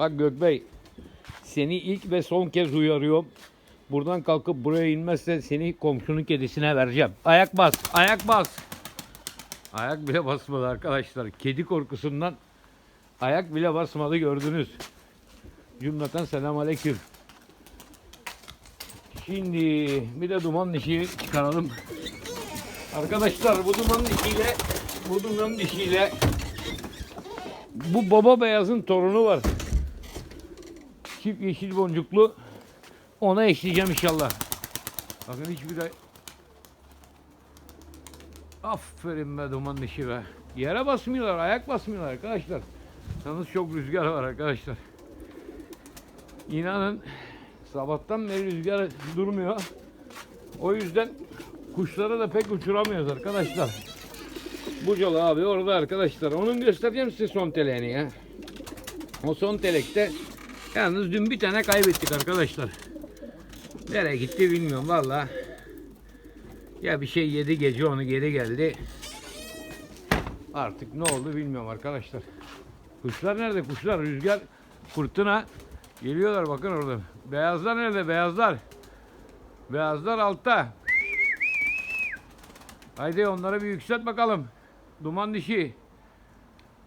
Bak Gökbey seni ilk ve son kez uyarıyorum. Buradan kalkıp buraya inmezse seni komşunun kedisine vereceğim. Ayak bas, ayak bas. Ayak bile basmadı arkadaşlar. Kedi korkusundan ayak bile basmadı gördünüz. Cümleten selam aleyküm. Şimdi bir de duman dişi çıkaralım. Arkadaşlar bu duman dişiyle bu duman dişiyle bu baba beyazın torunu var. Çift yeşil boncuklu. Ona eşleyeceğim inşallah. Bakın hiçbir ay... Aferin be duman dişi be. Yere basmıyorlar, ayak basmıyorlar arkadaşlar. Yalnız çok rüzgar var arkadaşlar. İnanın sabahtan beri rüzgar durmuyor. O yüzden kuşları da pek uçuramıyoruz arkadaşlar. Bucalı abi orada arkadaşlar. Onun göstereceğim size son teleğini ya. O son telekte yalnız dün bir tane kaybettik arkadaşlar. Nereye gitti bilmiyorum valla. Ya bir şey yedi gece onu geri geldi. Artık ne oldu bilmiyorum arkadaşlar. Kuşlar nerede? Kuşlar rüzgar fırtına geliyorlar bakın orada. Beyazlar nerede? Beyazlar. Beyazlar altta. Haydi onları bir yükselt bakalım. Duman dişi.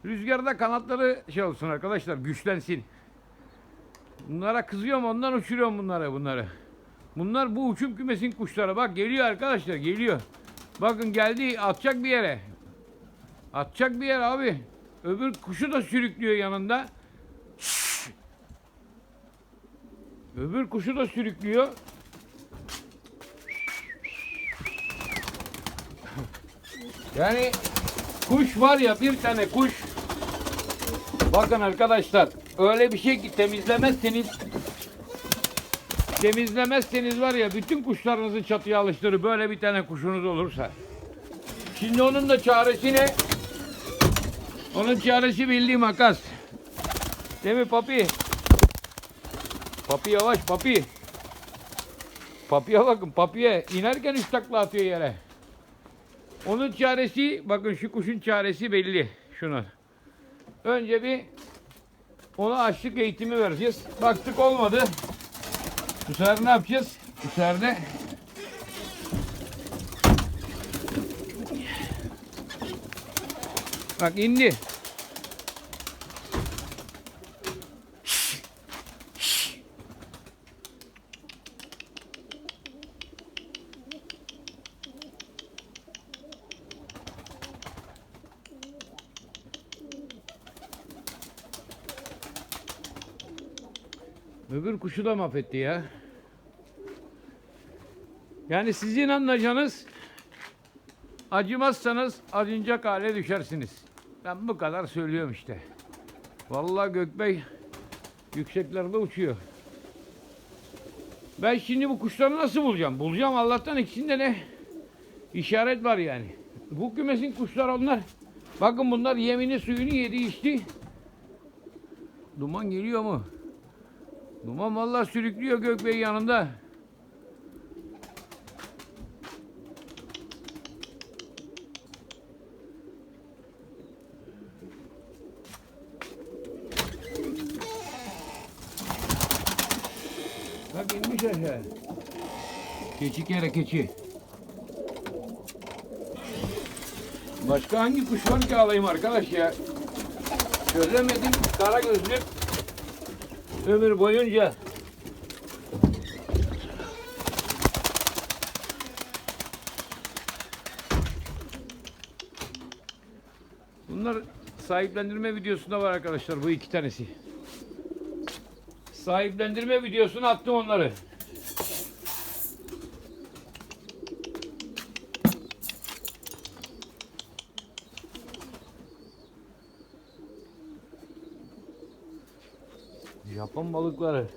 Rüzgarda kanatları şey olsun arkadaşlar güçlensin. Bunlara kızıyorum ondan uçuruyorum bunları bunları. Bunlar bu uçum kümesin kuşları. Bak geliyor arkadaşlar geliyor. Bakın geldi atacak bir yere. Atacak bir yer abi. Öbür kuşu da sürüklüyor yanında. Öbür kuşu da sürüklüyor. Yani kuş var ya bir tane kuş. Bakın arkadaşlar öyle bir şey ki temizlemezseniz temizlemezseniz var ya bütün kuşlarınızı çatıya alıştırır böyle bir tane kuşunuz olursa. Şimdi onun da çaresi ne? Onun çaresi bildiği makas. Değil mi papi? Papi yavaş papi. Papiye bakın papiye inerken üç takla atıyor yere. Onun çaresi bakın şu kuşun çaresi belli. Şunu. Önce bir ona açlık eğitimi vereceğiz. Baktık olmadı. Bu sefer ne yapacağız? Bu sefer de Bak indi. Öbür kuşu da mahvetti ya. Yani sizin anlayacağınız acımazsanız acınacak hale düşersiniz. Ben bu kadar söylüyorum işte. Vallahi Gökbey yükseklerde uçuyor. Ben şimdi bu kuşları nasıl bulacağım? Bulacağım Allah'tan ikisinde ne işaret var yani. Bu kümesin kuşları onlar. Bakın bunlar yemini suyunu yedi içti. Duman geliyor mu? Duman vallahi sürüklüyor Gökbey yanında. Bak inmiş aşağı. Keçi kere keçi. Başka hangi kuş var ki alayım arkadaş ya? Çözemedim. Kara gözlük. Ömür boyunca. Bunlar sahiplendirme videosunda var arkadaşlar bu iki tanesi. Sahiplendirme videosuna attım onları. Japon balıkları.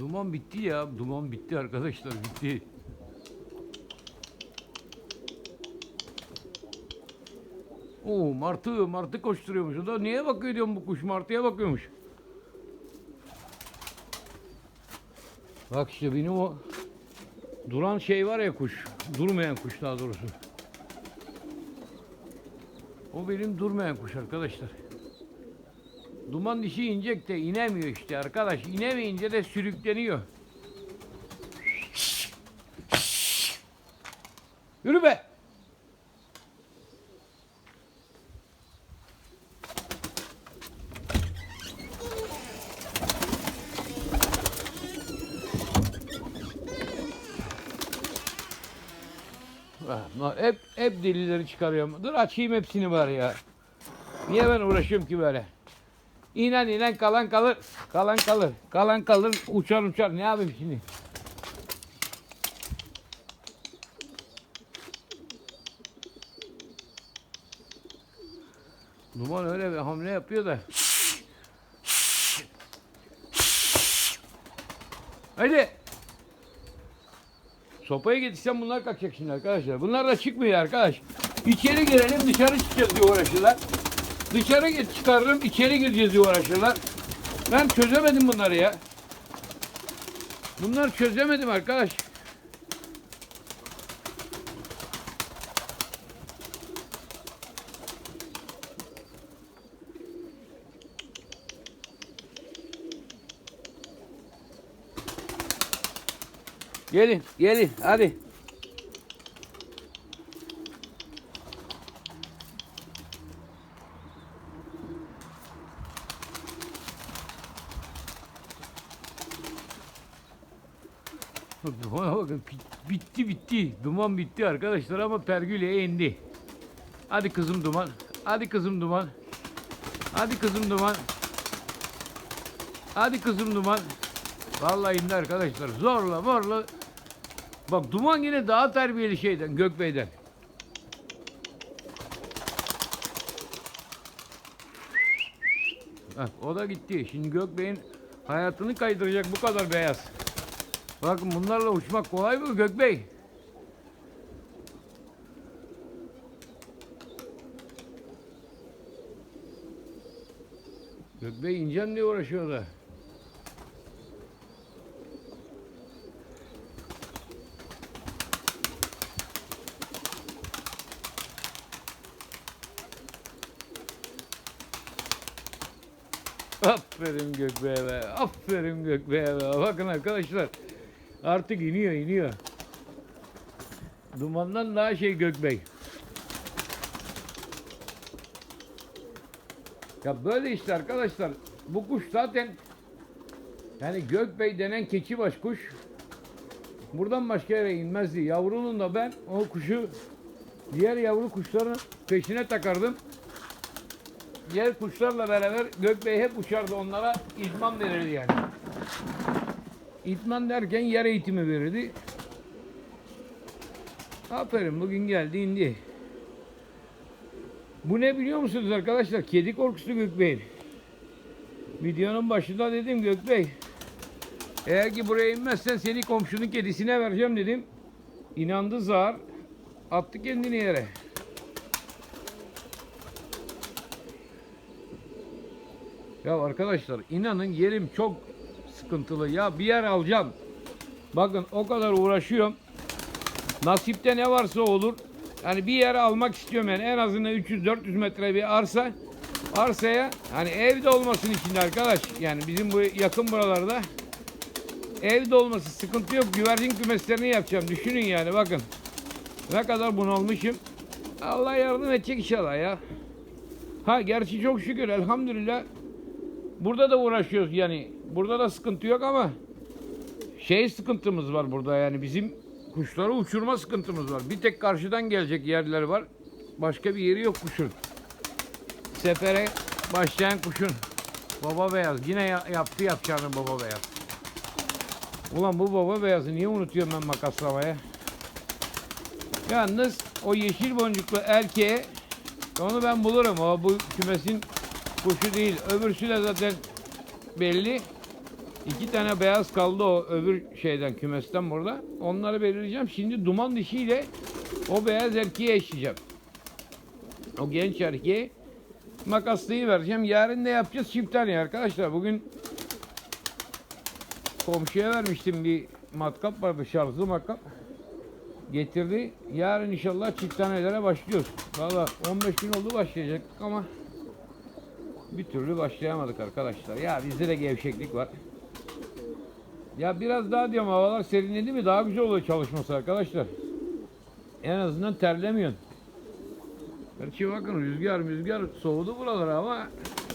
Duman bitti ya. Duman bitti arkadaşlar bitti. Oo martı martı koşturuyormuş. O da niye bakıyor diyorum bu kuş martıya bakıyormuş. Bak işte benim o duran şey var ya kuş. Durmayan kuş daha doğrusu. O benim durmayan kuş arkadaşlar. Duman dişi inecek de inemiyor işte arkadaş. İnemeyince de sürükleniyor. Yürü be. Ah, Hep, hep delileri çıkarıyorum. Dur açayım hepsini bari ya. Niye ben uğraşıyorum ki böyle? İnen inen kalan kalır. Kalan kalır. Kalan kalır. Uçar uçar. Ne yapayım şimdi? Duman öyle bir hamle yapıyor da. Haydi. Sopayı getirsem bunlar kaçacak şimdi arkadaşlar. Bunlar da çıkmıyor arkadaş. İçeri girelim dışarı çıkacağız diye uğraşırlar. Dışarı git çıkarırım içeri gireceğiz diye uğraşırlar. Ben çözemedim bunları ya. Bunlar çözemedim arkadaş. Gelin, gelin, hadi. Bitti bitti. Duman bitti arkadaşlar ama pergüleye indi. Hadi kızım duman, hadi kızım duman. Hadi kızım duman. Hadi kızım duman. Vallahi indi arkadaşlar. Zorla morla. Bak duman yine daha terbiyeli şeyden Gökbey'den. Bak o da gitti. Şimdi Gökbey'in hayatını kaydıracak bu kadar beyaz. Bakın bunlarla uçmak kolay mı Gökbey? Gökbey ineceğim diye uğraşıyor da. Aferin Gökbey'e be. Aferin Gökbey'e be. Bakın arkadaşlar. Artık iniyor iniyor. Dumandan daha şey Gökbey. Ya böyle işte arkadaşlar. Bu kuş zaten yani Gökbey denen keçibaş kuş buradan başka yere inmezdi. Yavrunun da ben o kuşu diğer yavru kuşların peşine takardım. Diğer kuşlarla beraber Gökbey hep uçardı onlara idman verirdi yani. İtman derken yer eğitimi verirdi. Aferin bugün geldi indi. Bu ne biliyor musunuz arkadaşlar? Kedi korkusu Gökbey'in. Videonun başında dedim Gökbey. Eğer ki buraya inmezsen seni komşunun kedisine vereceğim dedim. İnandı zar. Attı kendini yere. Ya arkadaşlar inanın yerim çok sıkıntılı. Ya bir yer alacağım. Bakın o kadar uğraşıyorum. Nasipte ne varsa olur. Yani bir yer almak istiyorum yani en azından 300-400 metre bir arsa. Arsaya hani evde olmasın içinde arkadaş. Yani bizim bu yakın buralarda evde olması sıkıntı yok. Güvercin kümeslerini yapacağım. Düşünün yani bakın. Ne kadar bunalmışım. Allah yardım edecek inşallah ya. Ha gerçi çok şükür elhamdülillah Burada da uğraşıyoruz yani. Burada da sıkıntı yok ama şey sıkıntımız var burada yani bizim kuşları uçurma sıkıntımız var. Bir tek karşıdan gelecek yerler var. Başka bir yeri yok kuşun. Sefere başlayan kuşun. Baba beyaz. Yine ya- yaptı yapacağını baba beyaz. Ulan bu baba beyazı niye unutuyorum ben makaslamaya? Yalnız o yeşil boncuklu erkeğe onu ben bulurum. O bu kümesin kuşu değil. Öbürsü de zaten belli. İki tane beyaz kaldı o öbür şeyden kümesten burada. Onları belirleyeceğim. Şimdi duman dişiyle o beyaz erkeği eşleyeceğim. O genç erkeği makaslıyı vereceğim. Yarın ne yapacağız? Çift tane arkadaşlar. Bugün komşuya vermiştim bir matkap vardı. Şarjlı matkap. Getirdi. Yarın inşallah çift tanelere başlıyoruz. Valla 15 gün oldu başlayacaktık ama bir türlü başlayamadık arkadaşlar. Ya bizde de gevşeklik var. Ya biraz daha diyorum havalar serinledi mi daha güzel oluyor çalışması arkadaşlar. En azından terlemiyorsun. Gerçi bakın rüzgar rüzgar soğudu buralar ama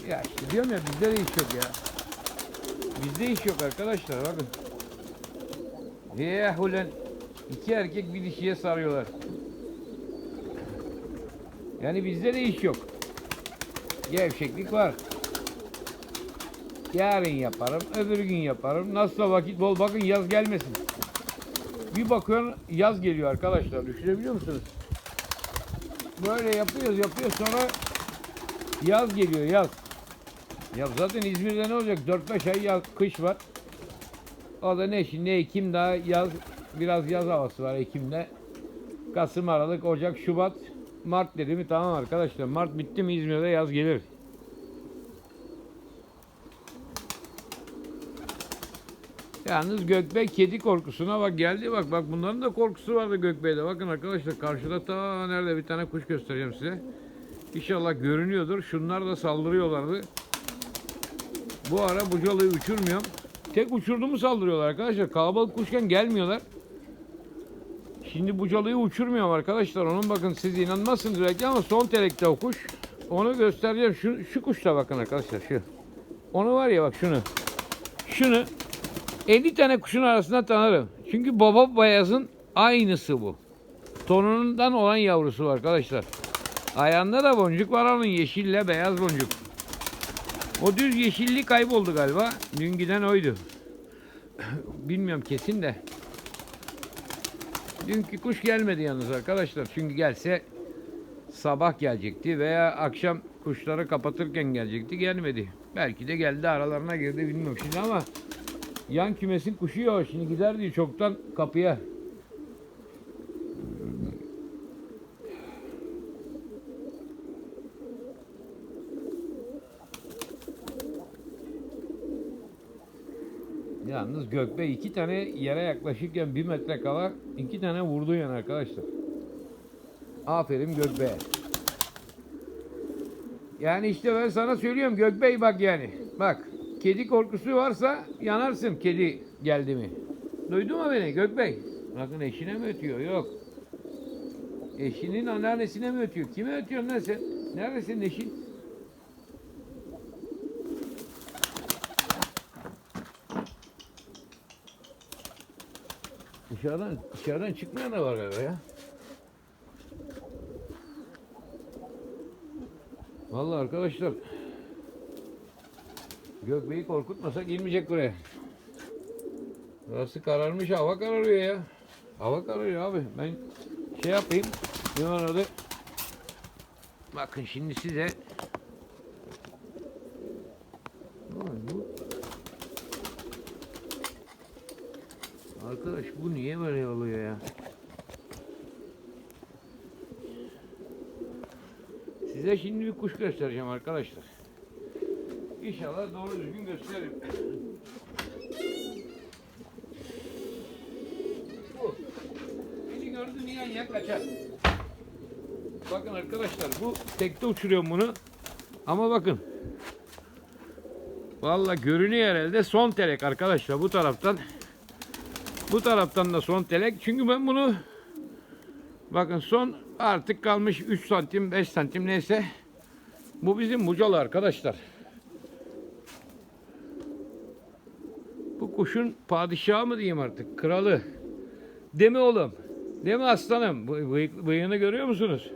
ya işte diyorum ya bizde de iş yok ya. Bizde iş yok arkadaşlar bakın. Ye ulan iki erkek bir dişiye sarıyorlar. Yani bizde de iş yok. Gevşeklik var. Yarın yaparım, öbür gün yaparım. Nasıl vakit bol bakın yaz gelmesin. Bir bakıyorsun yaz geliyor arkadaşlar. Düşünebiliyor musunuz? Böyle yapıyoruz yapıyoruz sonra yaz geliyor yaz. Ya zaten İzmir'de ne olacak? 4-5 ay yaz, kış var. O da ne şimdi Ekim daha yaz biraz yaz havası var Ekim'de. Kasım, Aralık, Ocak, Şubat, Mart dedi mi tamam arkadaşlar. Mart bitti mi İzmir'de yaz gelir. Yalnız Gökbey kedi korkusuna bak geldi bak bak bunların da korkusu vardı Gökbey'de. Bakın arkadaşlar karşıda ta nerede bir tane kuş göstereceğim size. İnşallah görünüyordur. Şunlar da saldırıyorlardı. Bu ara bucalıyı uçurmuyorum. Tek uçurduğumu saldırıyorlar arkadaşlar. Kalabalık kuşken gelmiyorlar. Şimdi bucalıyı uçurmuyorum arkadaşlar. Onun bakın siz inanmazsınız belki ama son telekte o kuş. Onu göstereceğim. Şu, şu kuşta bakın arkadaşlar şu. Onu var ya bak şunu. Şunu 50 tane kuşun arasında tanırım. Çünkü baba beyazın aynısı bu. Tonundan olan yavrusu arkadaşlar. Ayağında da boncuk var onun yeşille beyaz boncuk. O düz yeşilli kayboldu galiba. Dün giden oydu. Bilmiyorum kesin de. Dünkü kuş gelmedi yalnız arkadaşlar. Çünkü gelse sabah gelecekti veya akşam kuşları kapatırken gelecekti. Gelmedi. Belki de geldi aralarına girdi bilmiyorum şimdi ama yan kümesin kuşu yok. Şimdi gider diyor çoktan kapıya. Yalnız Gökbey iki tane yere yaklaşırken bir metre kala iki tane vurdu yani arkadaşlar. Aferin Gökbey'e. Yani işte ben sana söylüyorum Gökbey bak yani. Bak kedi korkusu varsa yanarsın kedi geldi mi. Duydun mu beni Gökbey? Bakın eşine mi ötüyor? Yok. Eşinin anneannesine mi ötüyor? Kime ötüyorsun lan sen? Neredesin eşin? Dışarıdan, dışarıdan çıkmayan da var galiba ya. Vallahi arkadaşlar Gökbey'i korkutmasak girmeyecek buraya. Burası kararmış hava kararıyor ya. Hava kararıyor abi. Ben şey yapayım. Ne var orada? Bakın şimdi size Arkadaş bu niye böyle oluyor ya? Size şimdi bir kuş göstereceğim arkadaşlar. İnşallah doğru düzgün gösteririm. Bu. Beni gördü niye ya kaçar. Bakın arkadaşlar bu tekte uçuruyorum bunu. Ama bakın. Vallahi görünüyor herhalde son telek arkadaşlar bu taraftan. Bu taraftan da son telek. Çünkü ben bunu bakın son artık kalmış 3 santim 5 santim neyse. Bu bizim bucalı arkadaşlar. Kuşun padişahı mı diyeyim artık? Kralı. Demi oğlum. Demi aslanım. Bıyık- bıyığını görüyor musunuz?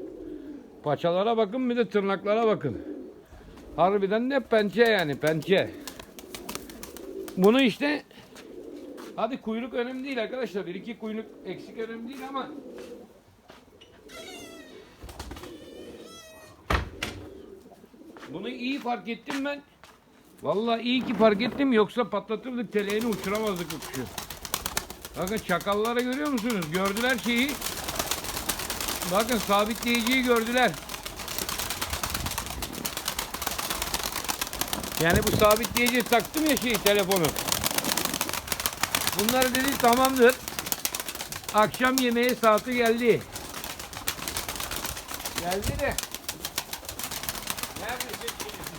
Paçalara bakın bir de tırnaklara bakın. Harbiden de pençe yani pençe. Bunu işte Hadi kuyruk önemli değil arkadaşlar. Bir iki kuyruk eksik önemli değil ama bunu iyi fark ettim ben. Vallahi iyi ki fark ettim yoksa patlatırdık teleğini uçuramazdık bu kuşu. Bakın çakalları görüyor musunuz? Gördüler şeyi. Bakın sabitleyiciyi gördüler. Yani bu sabitleyici taktım ya şeyi telefonu. Bunlar dedi tamamdır. Akşam yemeği saati geldi. Geldi de. Neredesin şimdi?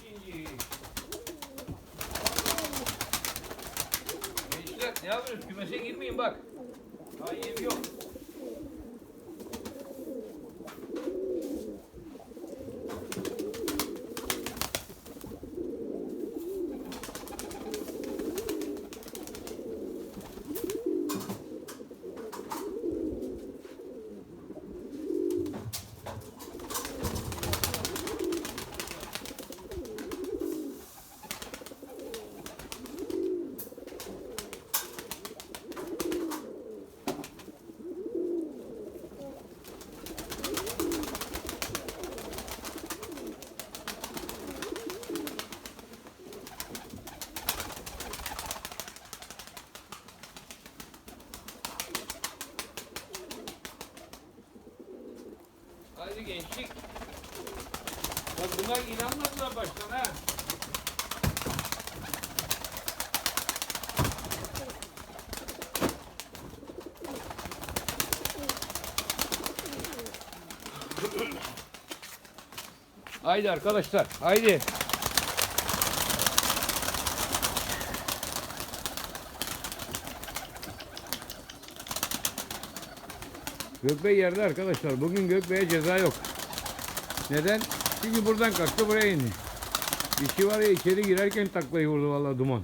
Şimdi. Gençler ne yapıyorsunuz? Kümese girmeyin bak. Daha yem yok. Hadi gençlik. Bak bunlar inanmadılar baştan ha. Haydi arkadaşlar, haydi. Gökbey yerde arkadaşlar. Bugün Gökbey'e ceza yok. Neden? Çünkü buradan kalktı buraya indi. Dişi var ya içeri girerken taklayı vurdu vallahi duman.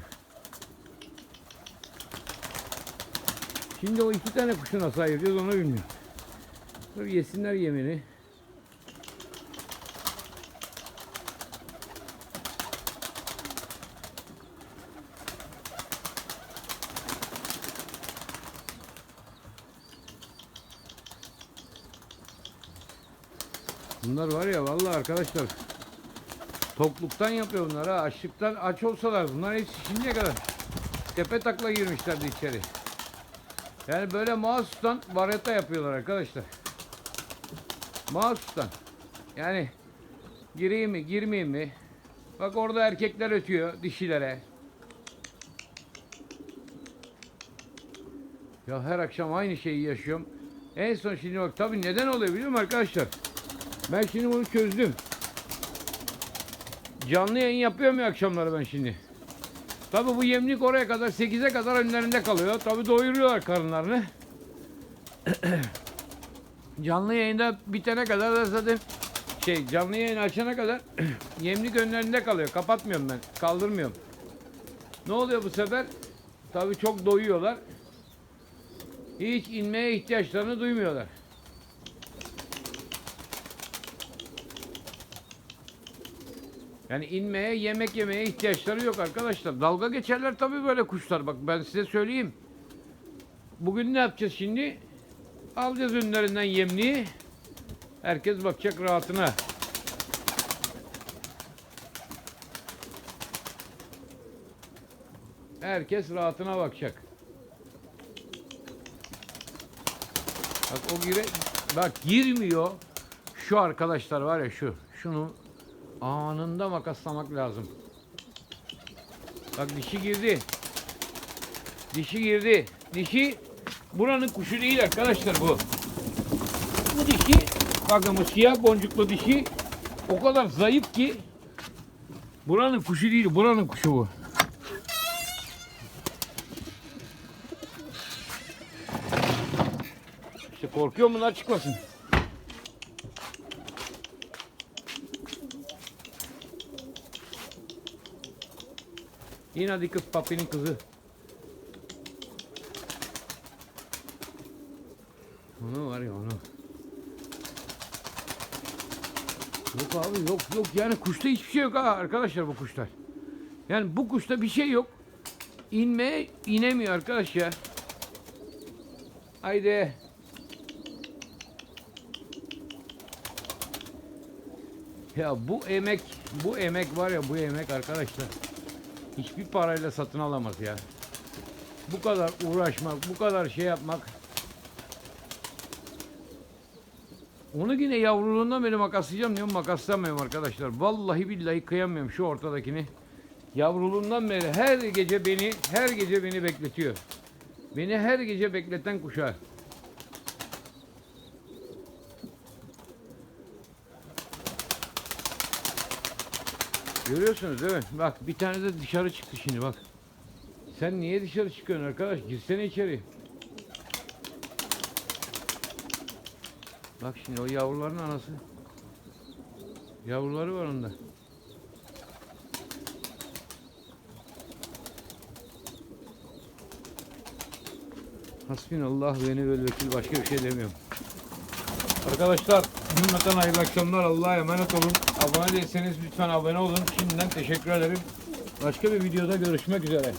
Şimdi o iki tane kuşu nasıl ayıracağız onu bilmiyorum. Dur yesinler yemini. Bunlar var ya vallahi arkadaşlar tokluktan yapıyor bunlar ha. Açlıktan aç olsalar bunlar hepsi şimdiye kadar tepe takla girmişlerdi içeri. Yani böyle mahsustan vareta yapıyorlar arkadaşlar. Mahsustan. Yani gireyim mi girmeyeyim mi? Bak orada erkekler ötüyor dişilere. Ya her akşam aynı şeyi yaşıyorum. En son şimdi bak tabii neden oluyor biliyor musun arkadaşlar? Ben şimdi bunu çözdüm. Canlı yayın yapıyorum ya akşamları ben şimdi. Tabi bu yemlik oraya kadar 8'e kadar önlerinde kalıyor. Tabi doyuruyorlar karınlarını. canlı yayında bitene kadar da zaten şey canlı yayın açana kadar yemlik önlerinde kalıyor. Kapatmıyorum ben. Kaldırmıyorum. Ne oluyor bu sefer? Tabi çok doyuyorlar. Hiç inmeye ihtiyaçlarını duymuyorlar. Yani inmeye, yemek yemeye ihtiyaçları yok arkadaşlar. Dalga geçerler tabii böyle kuşlar. Bak ben size söyleyeyim. Bugün ne yapacağız şimdi? Alacağız önlerinden yemliği. Herkes bakacak rahatına. Herkes rahatına bakacak. Bak o gire bak girmiyor. Şu arkadaşlar var ya şu. Şunu anında makaslamak lazım. Bak dişi girdi. Dişi girdi. Dişi buranın kuşu değil arkadaşlar bu. Bu dişi bakın bu siyah boncuklu dişi o kadar zayıf ki buranın kuşu değil buranın kuşu bu. İşte korkuyorum bunlar çıkmasın. İn hadi kız papinin kızı. Onu var ya onu. Yok abi yok yok yani kuşta hiçbir şey yok ha arkadaşlar bu kuşlar. Yani bu kuşta bir şey yok. İnmeye inemiyor arkadaş ya. Haydi. Ya bu emek, bu emek var ya bu emek arkadaşlar. Hiçbir parayla satın alamaz ya. Bu kadar uğraşmak, bu kadar şey yapmak. Onu yine yavruluğundan beri makaslayacağım diyorum makaslamıyorum arkadaşlar. Vallahi billahi kıyamıyorum şu ortadakini. Yavruluğundan beri her gece beni, her gece beni bekletiyor. Beni her gece bekleten kuşa. Görüyorsunuz değil mi? Bak bir tane de dışarı çıktı şimdi bak. Sen niye dışarı çıkıyorsun arkadaş? Girsene içeri. Bak şimdi o yavruların anası. Yavruları var onda. Hasbinallah ve ni'vel vekil başka bir şey demiyorum. Arkadaşlar cümleten hayırlı akşamlar. Allah'a emanet olun. Abone değilseniz lütfen abone olun. Şimdiden teşekkür ederim. Başka bir videoda görüşmek üzere.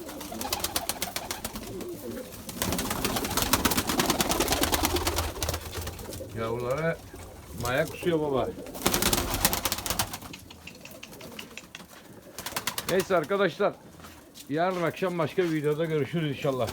Yavrulara maya kusuyor baba. Neyse arkadaşlar. Yarın akşam başka bir videoda görüşürüz inşallah.